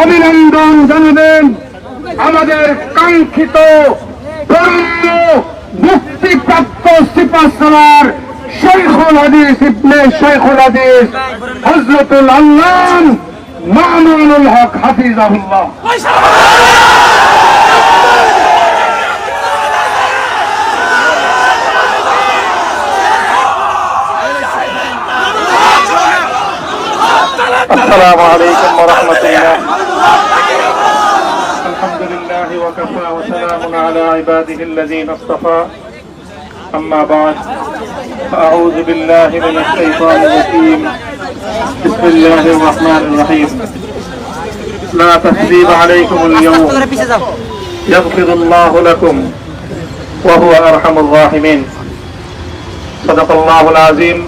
অভিনন্দন জানাবেন আমাদের কাঙ্ক্ষিত মুক্তিপ্রাপ্ত সিপাশালার শেখুল হাদিস ইবনে শেখুল হাদিস হজরতুল আল্লাহ মামুনুল হক হাফিজ হাফিজাহুল্লাহ। السلام عليكم ورحمة الله الحمد لله وكفى وسلام على عباده الذين اصطفى أما بعد فأعوذ بالله من الشيطان الرجيم بسم الله الرحمن الرحيم لا تثريب عليكم اليوم يغفر الله لكم وهو أرحم الراحمين صدق الله العظيم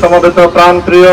সমবেত প্রাণপ্রিয়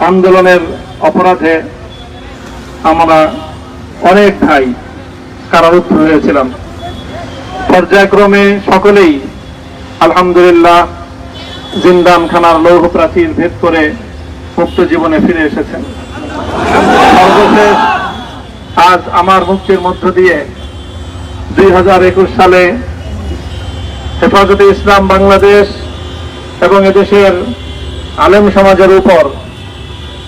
আন্দোলনের অপরাধে আমরা অনেক ভাই কারারুদ্ধ হয়েছিলাম। পর্যায়ক্রমে সকলেই আলহামদুলিল্লাহ জিন্দান খানার লৌহ প্রাচীর ভেদ করে মুক্ত জীবনে ফিরে এসেছেন। সর্বশেষ আজ আমার মুক্তির মধ্য দিয়ে দুই হাজার একুশ সালে হেফাজতে ইসলাম বাংলাদেশ এবং এদেশের আলেম সমাজের উপর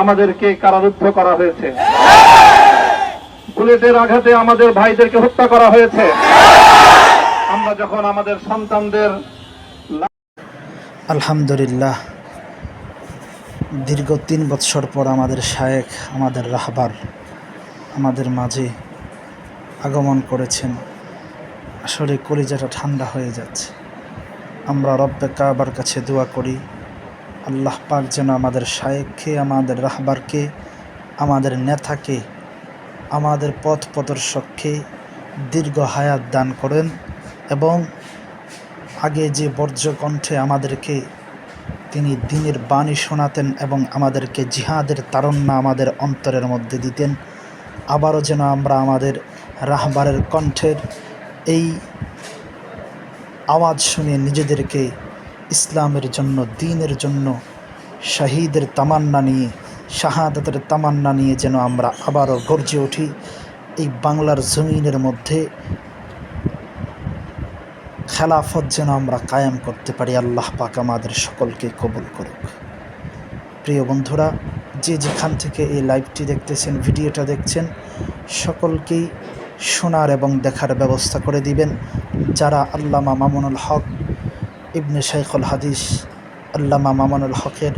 আমাদেরকে কারারুদ্ধ করা হয়েছে। বুলেটের আঘাতে আমাদের ভাইদেরকে হত্যা করা হয়েছে। আমরা যখন আমাদের সন্তানদের আলহামদুলিল্লাহ, দীর্ঘ তিন বৎসর পর আমাদের শায়েখ, আমাদের রাহবার, আমাদের মাঝে আগমন করেছেন। আসলে কলিজাটা ঠান্ডা হয়ে যাচ্ছে। আমরা রব্বে কাবার কাছে দোয়া করি। আল্লাহ পাক যেন আমাদের শায়েখকে আমাদের রাহবারকে, আমাদের নেতাকে, আমাদের পথ প্রদর্শককে দীর্ঘ হায়াত দান করেন এবং আগে যে বর্জ্য কণ্ঠে আমাদেরকে তিনি দিনের বাণী শোনাতেন এবং আমাদেরকে জিহাদের তারণ্য আমাদের অন্তরের মধ্যে দিতেন, আবারও যেন আমরা আমাদের রাহবারের কণ্ঠের এই আওয়াজ শুনে নিজেদেরকে ইসলামের জন্য, দিনের জন্য শহীদের তামান্না নিয়ে, শাহাদাতের তামান্না নিয়ে যেন আমরা আবারও গর্জে উঠি। এই বাংলার জমিনের মধ্যে খেলাফত যেন আমরা কায়েম করতে পারি, আল্লাহ পাক আমাদের সকলকে কবুল করুক। প্রিয় বন্ধুরা, যে যেখান থেকে এই লাইভটি দেখতেছেন, ভিডিওটা দেখছেন, সকলকেই শোনার এবং দেখার ব্যবস্থা করে দিবেন। যারা আল্লামা মামুনুল হক ইবনে শেখুল হাদিস আল্লামা মামানুল হকের